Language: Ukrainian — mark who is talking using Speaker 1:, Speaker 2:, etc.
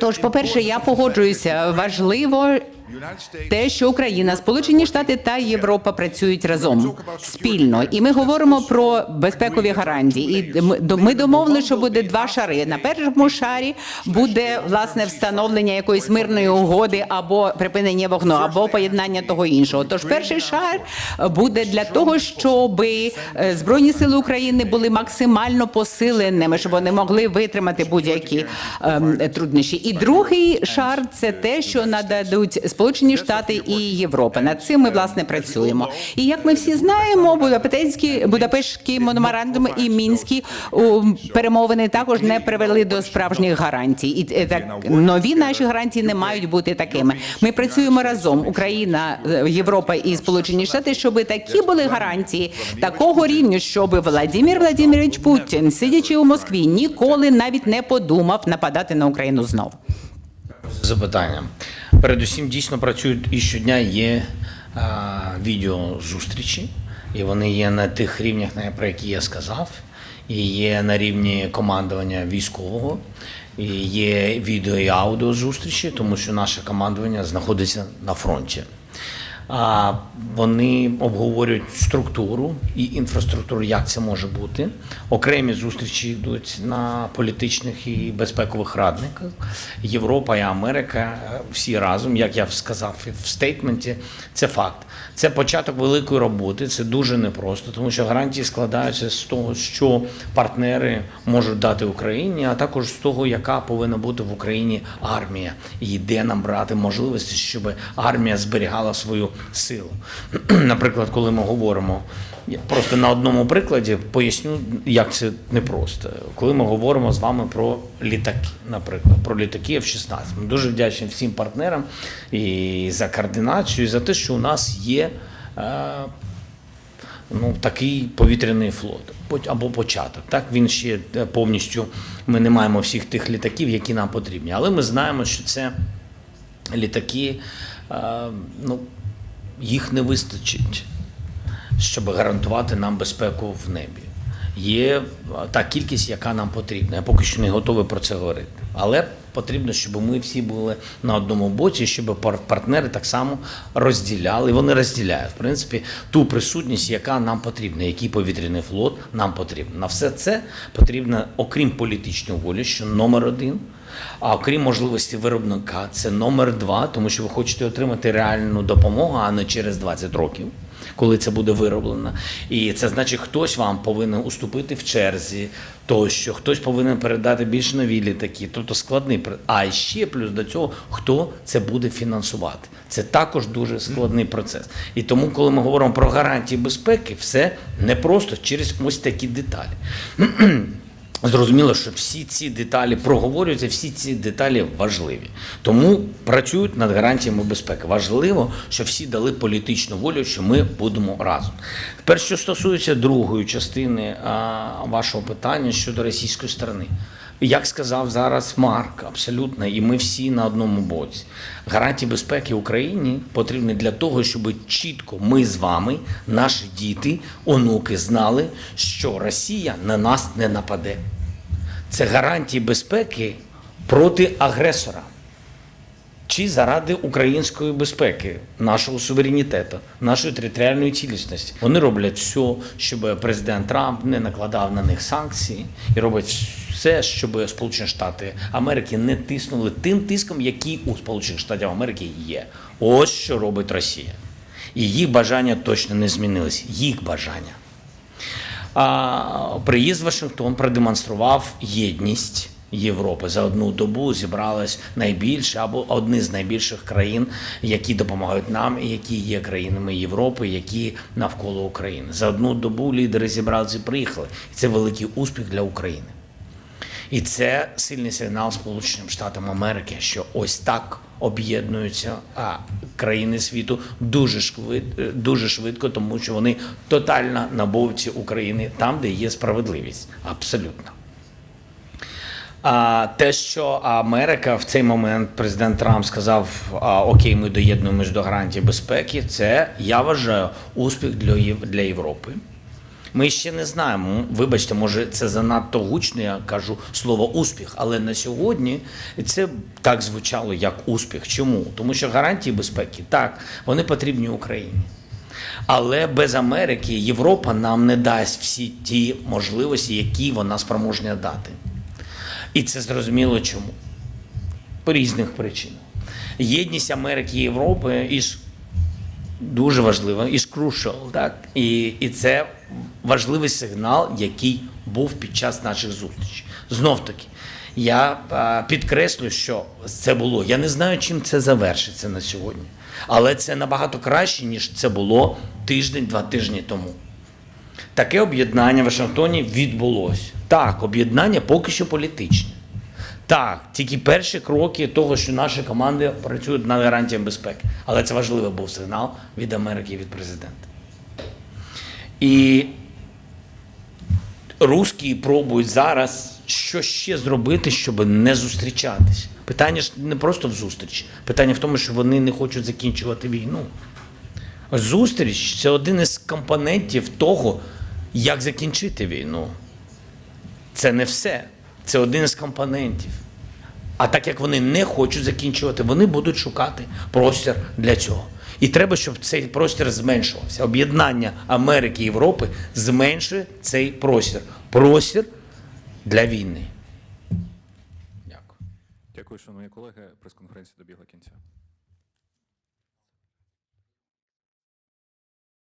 Speaker 1: Тож, по-перше, я погоджуюся. Важливо те, що Україна, Сполучені Штати та Європа працюють разом спільно, і ми говоримо про безпекові гарантії. І ми- домовили, що буде два шари. На першому шарі буде власне встановлення якоїсь мирної угоди або припинення вогню, або поєднання того іншого. Тож перший шар буде для того, щоб збройні сили України були максимально посиленими, щоб вони могли витримати будь-які ем, труднощі. І другий шар це те, що нададуть Сполучені Штати і Європа. Над цим ми власне працюємо. І як ми всі знаємо, Будапештський Будапештський меморандум і мінські перемовини також не привели до справжніх гарантій. І е, так нові наші гарантії не мають бути такими. Ми працюємо разом, Україна, е, Європа і Сполучені Штати, щоб такі були гарантії такого рівня, щоб Владимир Владимирович Путін, сидячи у Москві, ніколи навіть не подумав нападати на Україну знов.
Speaker 2: запитання. Передусім дійсно працюють і щодня є відеозустрічі, і вони є на тих рівнях, про які я сказав, і є на рівні командування військового, і є відео і аудіозустрічі, тому що наше командування знаходиться на фронті. А вони обговорюють структуру і інфраструктуру, як це може бути. Окремі зустрічі йдуть на політичних і безпекових радниках. Європа і Америка е, всі разом, як я сказав в стейтменті, це факт. Це початок великої роботи. Це дуже непросто, тому що гарантії складаються з того, що партнери можуть дати Україні, а також з того, яка повинна бути в Україні армія, і де нам брати можливості, щоб армія зберігала свою силу. Наприклад, коли ми говоримо. Я просто на одному прикладі поясню, як це непросто. Коли ми говоримо з вами про літаки, наприклад, про літаки F-16. Ми дуже вдячні всім партнерам і за координацію, і за те, що у нас є е, ну, такий повітряний флот або початок. Так він ще е, повністю. Ми не маємо всіх тих літаків, які нам потрібні. Але ми знаємо, що це літаки, е, ну, їх не вистачить, щоб гарантувати нам безпеку в небі. Є та кількість, яка нам потрібна. Я поки що не готовий про це говорити. Але потрібно, щоб ми всі були на одному боці, щоб пар- партнери так само розділяли. Вони розділяють, в принципі, ту присутність, яка нам потрібна, який повітряний флот нам потрібен. На все це потрібно, окрім політичної волі, що номер один. А окрім можливості виробника, це номер два, тому що ви хочете отримати реальну допомогу, а не через 20 років, коли це буде вироблено. І це значить, хтось вам повинен уступити в черзі, тощо, хтось повинен передати більш нові літаки, тобто складний А ще плюс до цього, хто це буде фінансувати. Це також дуже складний процес. І тому, коли ми говоримо про гарантії безпеки, все не просто через ось такі деталі. Зрозуміло, що всі ці деталі проговорюються, всі ці деталі важливі. Тому працюють над гарантіями безпеки. Важливо, що всі дали політичну волю, що ми будемо разом. Тепер, що стосується другої частини вашого питання щодо російської сторони. Як сказав зараз Марк, абсолютно, і ми всі на одному боці. Гарантії безпеки Україні потрібні для того, щоб чітко ми з вами, наші діти, онуки знали, що Росія на нас не нападе. Це гарантії безпеки проти агресора чи заради української безпеки, нашого суверенітету, нашої територіальної цілісності. Вони роблять все, щоб президент Трамп не накладав на них санкції, і роблять все, щоб Сполучені Штати Америки не тиснули тим тиском, який у Сполучених Штатів Америки є. Ось що робить Росія. І їх бажання точно не змінились. Їх бажання. А приїзд в Вашингтон продемонстрував єдність Європи. За одну добу зібралось найбільше або одні з найбільших країн, які допомагають нам, і які є країнами Європи, які навколо України. За одну добу лідери зібралися і приїхали. І це великий успіх для України. І це сильний сигнал Сполученим Штатам Америки, що ось так об'єднуються а, країни світу дуже швидко, дуже швидко, тому що вони тотально на боці України там, де є справедливість. Абсолютно. А те, що Америка в цей момент президент Трамп сказав: а, Окей, ми доєднуємось до гарантії безпеки, це я вважаю успіх для для Європи. Ми ще не знаємо. Вибачте, може, це занадто гучно. Я кажу слово успіх, але на сьогодні це так звучало як успіх. Чому? Тому що гарантії безпеки так вони потрібні Україні. Але без Америки Європа нам не дасть всі ті можливості, які вона спроможна дати. І це зрозуміло чому. По різних причинах. Єдність Америки і Європи із дуже важлива, із crucial, так? І, і це важливий сигнал, який був під час наших зустрічей. Знов таки, я підкреслю, що це було. Я не знаю, чим це завершиться на сьогодні. Але це набагато краще, ніж це було тиждень-два тижні тому. Таке об'єднання в Вашингтоні відбулося. Так, об'єднання поки що політичне. Так, тільки перші кроки того, що наші команди працюють над гарантіями безпеки. Але це важливий був сигнал від Америки і від президента. І русські пробують зараз що ще зробити, щоб не зустрічатись. Питання ж не просто в зустрічі. Питання в тому, що вони не хочуть закінчувати війну. Зустріч це один із компонентів того, як закінчити війну. Це не все. Це один із компонентів. А так як вони не хочуть закінчувати, вони будуть шукати простір для цього. І треба, щоб цей простір зменшувався. Об'єднання Америки і Європи зменшує цей простір. Простір для війни. Дякую.
Speaker 3: Дякую, шановні колеги. Прес-конференція добігла кінця.